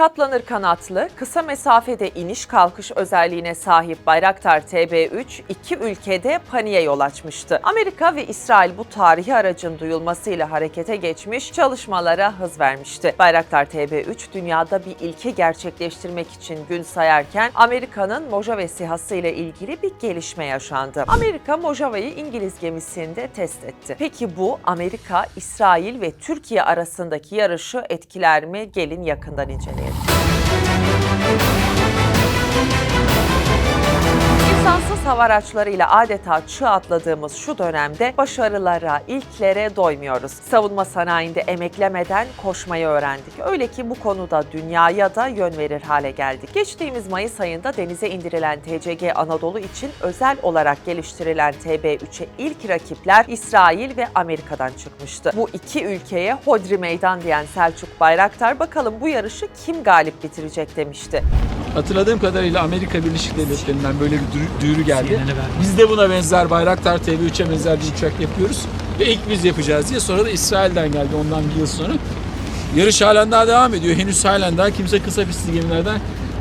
Katlanır kanatlı, kısa mesafede iniş kalkış özelliğine sahip Bayraktar TB3 iki ülkede paniğe yol açmıştı. Amerika ve İsrail bu tarihi aracın duyulmasıyla harekete geçmiş, çalışmalara hız vermişti. Bayraktar TB3 dünyada bir ilke gerçekleştirmek için gün sayarken Amerika'nın Mojave SİHA'sı ile ilgili bir gelişme yaşandı. Amerika Mojava'yı İngiliz gemisinde test etti. Peki bu Amerika, İsrail ve Türkiye arasındaki yarışı etkiler mi? Gelin yakından inceleyelim. Música araçlarıyla adeta çığ atladığımız şu dönemde başarılara, ilklere doymuyoruz. Savunma sanayinde emeklemeden koşmayı öğrendik. Öyle ki bu konuda dünyaya da yön verir hale geldik. Geçtiğimiz Mayıs ayında denize indirilen TCG Anadolu için özel olarak geliştirilen TB3'e ilk rakipler İsrail ve Amerika'dan çıkmıştı. Bu iki ülkeye hodri meydan diyen Selçuk Bayraktar bakalım bu yarışı kim galip bitirecek demişti. Hatırladığım kadarıyla Amerika Birleşik Devletleri'nden böyle bir duyuru- geldi. Biz de buna benzer Bayraktar TB3'e benzer bir uçak yapıyoruz ve ilk biz yapacağız diye. Sonra da İsrail'den geldi ondan bir yıl sonra. Yarış halen daha devam ediyor. Henüz halen daha kimse kısa pistli gemilerden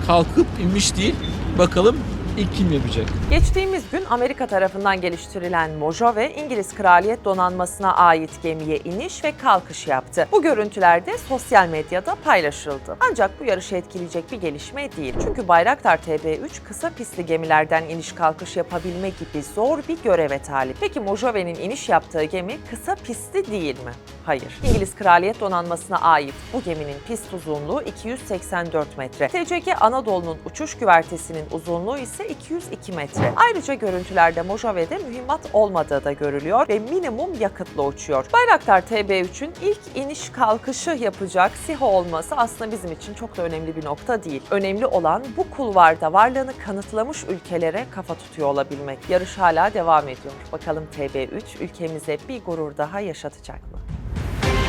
kalkıp inmiş değil. Bakalım ilk kim yapacak? Geçtiğimiz gün Amerika tarafından geliştirilen Mojave, İngiliz Kraliyet Donanması'na ait gemiye iniş ve kalkış yaptı. Bu görüntüler de sosyal medyada paylaşıldı. Ancak bu yarışı etkileyecek bir gelişme değil. Çünkü Bayraktar TB3 kısa pistli gemilerden iniş kalkış yapabilme gibi zor bir göreve talip. Peki Mojave'nin iniş yaptığı gemi kısa pistli değil mi? Hayır. İngiliz Kraliyet Donanması'na ait bu geminin pist uzunluğu 284 metre. TCG Anadolu'nun uçuş güvertesinin uzunluğu ise 202 metre. Ayrıca görüntülerde Mojave'de mühimmat olmadığı da görülüyor ve minimum yakıtla uçuyor. Bayraktar TB3'ün ilk iniş kalkışı yapacak SİHA olması aslında bizim için çok da önemli bir nokta değil. Önemli olan bu kulvarda varlığını kanıtlamış ülkelere kafa tutuyor olabilmek. Yarış hala devam ediyor. Bakalım TB3 ülkemize bir gurur daha yaşatacak mı?